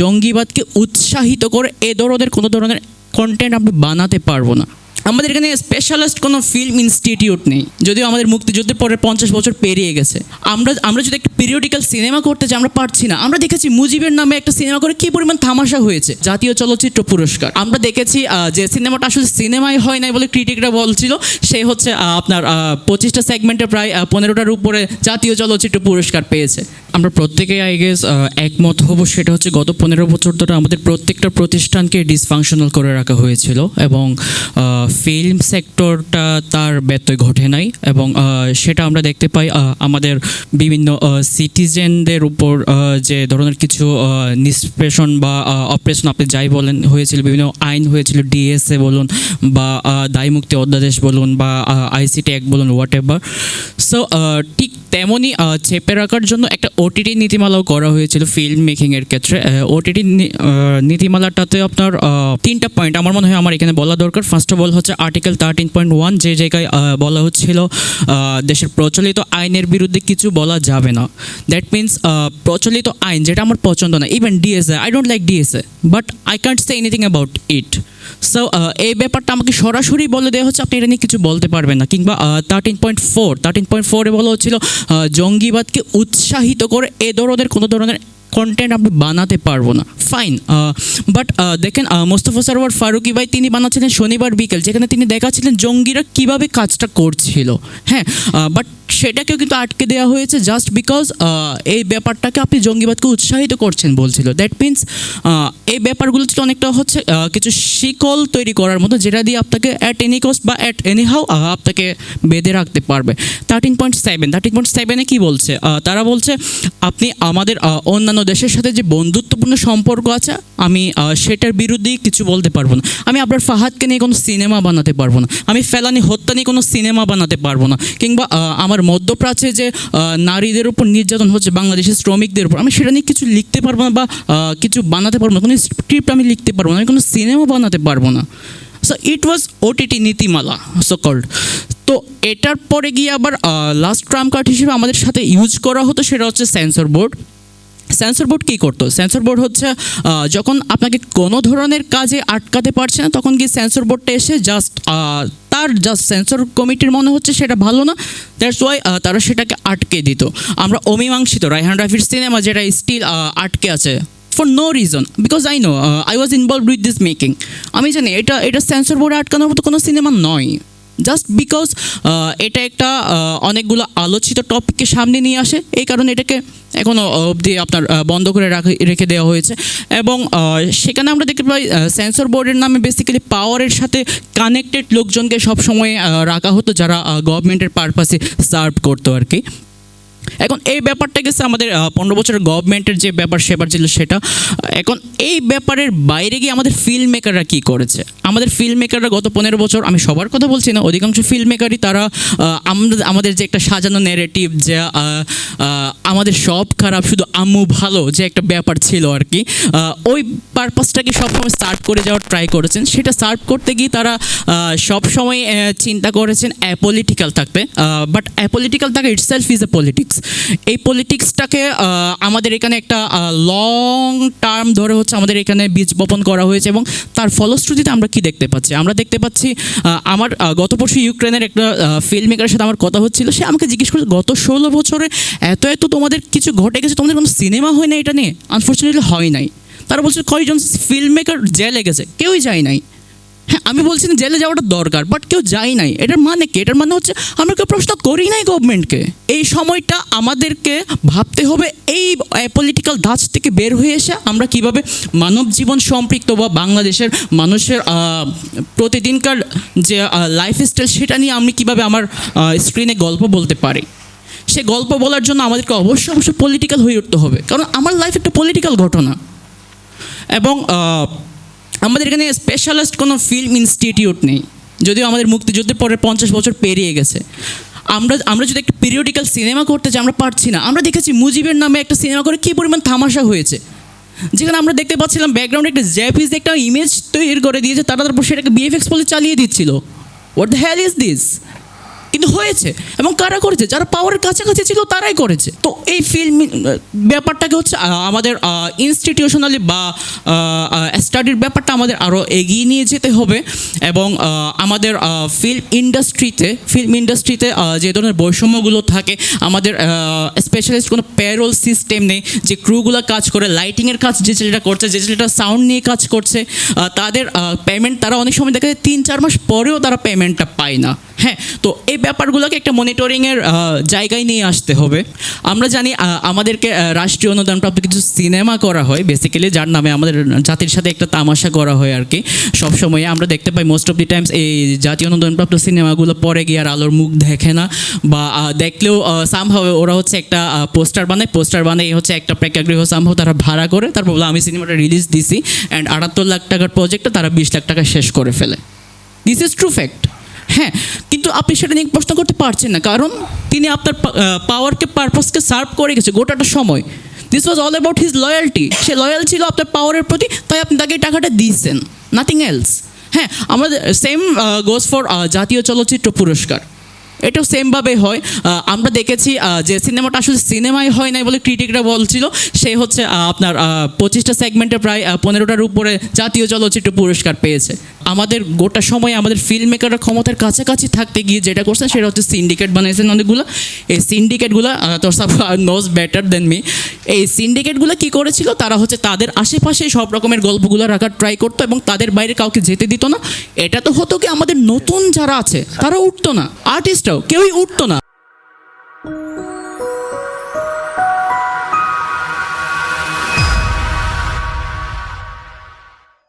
জঙ্গিবাদকে উৎসাহিত করে এ ধরনের কোনো ধরনের কন্টেন্ট আমরা বানাতে পারব না। আমাদের এখানে স্পেশালিস্ট কোনো ফিল্ম ইনস্টিটিউট নেই। যদিও আমাদের মুক্তিযুদ্ধের পরে পঞ্চাশ বছর পেরিয়ে গেছে। আমরা আমরা যদি একটা পিরিয়ডিক্যাল সিনেমা করতে চাই, আমরা পারছি না। আমরা দেখেছি মুজিবের নামে একটা সিনেমা করে কি পরিমাণ থামাশা হয়েছে। জাতীয় চলচ্চিত্র পুরস্কার। আমরা দেখেছি যে সিনেমাটা আসলে সিনেমাই হয় নাই বলে ক্রিটিকরা বলছিল, সে হচ্ছে আপনার পঁচিশটা সেগমেন্টে প্রায় পনেরোটার উপরে জাতীয় চলচ্চিত্র পুরস্কার পেয়েছে। আমরা প্রত্যেকেই আই গেস একমত হব সেটা হচ্ছে গত পনেরো বছর ধরে আমাদের প্রত্যেকটা প্রতিষ্ঠানকে ডিসফাংশনাল করে রাখা হয়েছিল এবং ফিল্ম সেক্টরটা তার ব্যত্যয় ঘটে নাই এবং সেটা আমরা দেখতে পাই আমাদের বিভিন্ন সিটিজেনদের উপর যে ধরনের কিছু নিষ্পেষণ বা অপারেশন আপনি যাই বলেন, হয়েছিল, বিভিন্ন আইন হয়েছিল ডিএসএ বলুন বা দায়মুক্তি অধ্যাদেশ বলুন বা আইসিটি এক বলুন হোয়াট এভার সো ঠিক তেমনই চেপে রাখার জন্য একটা ওটিটি নীতিমালাও করা হয়েছিল ফিল্ম মেকিংয়ের ক্ষেত্রে। ওটিটি নীতিমালাটাতে আপনার তিনটা পয়েন্ট আমার মনে হয় আমার এখানে বলা দরকার। ফার্স্ট অফ অল হচ্ছে আর্টিকেল থার্টিন পয়েন্ট ওয়ান যে জায়গায় বলা হচ্ছিল দেশের প্রচলিত আইনের বিরুদ্ধে কিছু বলা যাবে না। দ্যাট মিনস প্রচলিত আইন, যেটা আমার পছন্দ না। Even DSA I don't like DSA but I can't say anything about it so এই ব্যাপারটা আমাকে সরাসরি বলে দেওয়া হচ্ছে, আপনি এটা নিয়ে কিছু বলতে পারবেন না। কিংবা thirteen point four thirteen point ফোরে বলা হচ্ছিল জঙ্গিবাদকে উৎসাহিত করে এ ধরনের কোনো ধরনের কন্টেন্ট আমরা বানাতে পারব না। ফাইন বাট দেখেন মোস্তফা সরোয়ার ফারুকি ভাই তিনি বানাচ্ছিলেন শনিবার বিকেল, যেখানে তিনি দেখাচ্ছিলেন জঙ্গিরা কীভাবে কাজটা করছিল। হ্যাঁ বাট সেটাকেও কিন্তু আটকে দেওয়া হয়েছে জাস্ট বিকজ এই ব্যাপারটাকে আপনি জঙ্গিবাদকে উৎসাহিত করছেন বলছিল। দ্যাট মিনস এই ব্যাপারগুলো ছিল অনেকটা হচ্ছে কিছু শিকল তৈরি করার মতো যেটা দিয়ে আপনাকে অ্যাট এনি কস্ট বা অ্যাট এনি হাউ আপনাকে বেঁধে রাখতে পারবে। Thirteen point seven thirteen point সেভেনে কী বলছে? তারা বলছে, আপনি আমাদের অন্যান্য দেশের সাথে যে বন্ধুত্বপূর্ণ সম্পর্ক আছে, আমি সেটার বিরুদ্ধেই কিছু বলতে পারব না। আমি আপনার ফাহাদকে নিয়ে কোনো সিনেমা বানাতে পারব না। আমি ফেলানি হত্যা নিয়ে কোনো সিনেমা বানাতে পারব না। কিংবা আমার মধ্যপ্রাচ্যে যে নারীদের উপর নির্যাতন হচ্ছে, বাংলাদেশের শ্রমিকদের উপর, আমি সেটা নিয়ে কিছু লিখতে পারব না বা কিছু বানাতে পারব না, কোনো স্ক্রিপ্ট আমি লিখতে পারব না, আমি কোনো সিনেমা বানাতে পারব না। সো ইট ওয়াজ ওটিটি নীতিমালা সো কল্ড তো এটার পরে গিয়ে আবার লাস্ট ট্রাম কার্ড হিসেবে আমাদের সাথে ইউজ করা হতো, সেটা হচ্ছে সেন্সর বোর্ড সেন্সর বোর্ড কী করতো? সেন্সর বোর্ড হচ্ছে যখন আপনাকে কোনো ধরনের কাজে আটকাতে পারছে না, তখন গিয়ে সেন্সর বোর্ডটা এসে জাস্ট তার জাস্ট সেন্সর কমিটির মনে হচ্ছে সেটা ভালো না দ্যাটস ওয়াই তারা সেটাকে আটকে দিত। আমরা অমীমাংসিত, রায়হান রাফির সিনেমা যেটা স্টিল আটকে আছে for no reason because I know I was involve with this making আমি জানি এটা এটা সেন্সর বোর্ডে আটকানোর মতো কোনো সিনেমা নয়। জাস্ট বিকজ এটা একটা অনেকগুলো আলোচিত টপিককে সামনে নিয়ে আসে, এই কারণে এটাকে এখনও অবধি আপনার বন্ধ করে রাখে দেওয়া হয়েছে। এবং সেখানে আমরা দেখতে পাই সেন্সর বোর্ডের নামে বেসিক্যালি পাওয়ারের সাথে কানেক্টেড লোকজনকে সবসময় রাখা হতো যারা গভর্নমেন্টের পারপাসে সার্ভ করতো আর কি। এখন এই ব্যাপারটা গেছে আমাদের পনেরো বছরের গভর্নমেন্টের যে ব্যাপার সেবার ছিল সেটা। এখন এই ব্যাপারের বাইরে গিয়ে আমাদের ফিল্ম মেকাররা কী করেছে? আমাদের ফিল্ম মেকাররা গত পনেরো বছর, আমি সবার কথা বলছি না, অধিকাংশ ফিল্ম মেকারই তারা আমাদের যে একটা সাজানো নেরেটিভ যে আমাদের সব খারাপ, শুধু আম্মু ভালো যে একটা ব্যাপার ছিল আর কি ওই পারপাসটাকে সবসময় সার্ভ করে যাওয়ার ট্রাই করেছেন? সেটা সার্ভ করতে গিয়ে তারা সবসময় চিন্তা করেছেন অ্যাপলিটিক্যাল থাকতে। বাট অ্যাপলিটিক্যাল থাকা ইটসেলফ ইজ এ পলিটিক্স এই পলিটিক্সটাকে আমাদের এখানে একটা লং টার্ম ধরে হচ্ছে আমাদের এখানে বীজ বপন করা হয়েছে এবং তার ফলশ্রুতিতে আমরা কি দেখতে পাচ্ছি? আমরা দেখতে পাচ্ছি আমার গত পরশু ইউক্রেনের একটা ফিল্ম মেকারের সাথে আমার কথা হচ্ছিল। সে আমাকে জিজ্ঞেস করেছে, গত ষোলো বছরে এত এত তোমাদের কিছু ঘটে গেছে? তোমাদের কোনো সিনেমা হয় না এটা নিয়ে? আনফর্চুনেটলি হয় নাই। তারা বলছে, কয়জন ফিল্ম মেকার জেলে গেছে? কেউই যায় নাই। হ্যাঁ আমি বলছি না জেলে যাওয়াটা দরকার বাট কেউ যায় নাই। এটার মানে কি? এটার মানে হচ্ছে আমরা কেউ প্রশ্ন করি নাই গভর্নমেন্টকে এই সময়টা আমাদেরকে ভাবতে হবে, এই পলিটিক্যাল ধাঁচ থেকে বের হয়ে এসে আমরা কীভাবে মানব জীবন সম্পৃক্ত বা বাংলাদেশের মানুষের প্রতিদিনকার যে লাইফস্টাইল সেটা নিয়ে আমি কীভাবে আমার স্ক্রিনে গল্প বলতে পারি? সে গল্প বলার জন্য আমাদেরকে অবশ্যই অবশ্যই পলিটিক্যাল হয়ে উঠতে হবে। কারণ আমার লাইফ একটা পলিটিক্যাল ঘটনা। এবং আমাদের এখানে স্পেশালিস্ট কোনো ফিল্ম ইনস্টিটিউট নেই। যদিও আমাদের মুক্তিযুদ্ধের পরে পঞ্চাশ বছর পেরিয়ে গেছে। আমরা আমরা যদি একটা পিরিয়ডিক্যাল সিনেমা করতে চাই আমরা পারছি না। আমরা দেখেছি মুজিবের নামে একটা সিনেমা করে কী পরিমাণ তামাশা হয়েছে। যেখানে আমরা দেখতে পাচ্ছিলাম ব্যাকগ্রাউন্ডে একটা জ্যাপিস একটা ইমেজ তৈরি করে দিয়েছে, তারা তারপর সেটাকে বিএফএক্স বলে চালিয়ে দিচ্ছিল। What the hell is this কিন্তু হয়েছে এবং কারা করেছে? যারা পাওয়ারের কাছাকাছি ছিল তারাই করেছে। তো এই ফিল্ম ব্যাপারটাকে হচ্ছে আমাদের ইনস্টিটিউশনালি বা স্টাডির ব্যাপারটা আমাদের আরও এগিয়ে নিয়ে যেতে হবে এবং আমাদের ফিল্ম ইন্ডাস্ট্রিতে ফিল্ম ইন্ডাস্ট্রিতে যে ধরনের বৈষম্যগুলো থাকে, আমাদের স্পেশালিস্ট কোনো প্যারোল সিস্টেম নেই, যে ক্রুগুলো কাজ করে লাইটিংয়ের কাজ যে ছেলেটা করছে, যে ছেলেটা সাউন্ড নিয়ে কাজ করছে তাদের পেমেন্ট তারা অনেক সময় দেখা যায় তিন, চার মাস পরেও তারা পেমেন্টটা পায় না। হ্যাঁ তো এই ব্যাপারগুলোকে একটা মনিটরিংয়ের জায়গায় নিয়ে আসতে হবে। আমরা জানি আমাদেরকে রাষ্ট্রীয় অনুদানপ্রাপ্ত কিছু সিনেমা করা হয়। বেসিক্যালি যার নামে আমাদের জাতির সাথে একটা তামাশা করা হয় আর কি। সবসময় আমরা দেখতে পাই মোস্ট অফ দি টাইমস এই জাতীয় অনুদানপ্রাপ্ত সিনেমাগুলো পরে গিয়ে আর আলোর মুখ দেখে না। বা দেখলেও সামভাবে ওরা হচ্ছে একটা পোস্টার বানায়। পোস্টার বানায় হচ্ছে একটা প্রেক্ষাগৃহ সামভাব তারা ভাড়া করে। তারপর বলে, আমি সিনেমাটা রিলিজ দিছি অ্যান্ড আটাত্তর লাখ টাকার প্রজেক্টটা তারা বিশ লাখ টাকা শেষ করে ফেলে। দিস ইজ ট্রু ফ্যাক্ট হ্যাঁ কিন্তু আপনি সেটা নিয়ে প্রশ্ন করতে পারছেন না, কারণ তিনি আপনার পাওয়ারকে পারপাসকে সার্ভ করে গেছে গোটাটা সময়। This was all about his loyalty say loyal ছিল আপনার পাওয়ারের প্রতি, তাই আপনি তাকে টাকাটা দিয়েছেন নাথিং এলস হ্যাঁ আমাদের সেম গোজ ফর জাতীয় চলচ্চিত্র পুরস্কার। এটাও সেমভাবে হয়। আমরা দেখেছি যে সিনেমাটা আসলে সিনেমাই হয় নাই বলে ক্রিটিকরা বলছিল। সে হচ্ছে আপনার পঁচিশটা সেগমেন্টে প্রায় পনেরোটার উপরে জাতীয় চলচ্চিত্র পুরস্কার পেয়েছে। আমাদের গোটা সময় আমাদের ফিল্ম মেকাররা ক্ষমতার কাছাকাছি থাকতে গিয়ে যেটা করছেন, সেটা হচ্ছে সিন্ডিকেট বানিয়েছেন অনেকগুলো। এই সিন্ডিকেটগুলো তোর সব নোজ বেটার দেন মি এই সিন্ডিকেটগুলো কি করেছিল? তারা হচ্ছে তাদের আশেপাশে সব রকমের গল্পগুলো রাখার ট্রাই করতো এবং তাদের বাইরে কাউকে যেতে দিত না। এটা তো হতো কি, আমাদের নতুন যারা আছে, তারা উঠতো না। আর্টিস্টরাও কেউই উঠতো না।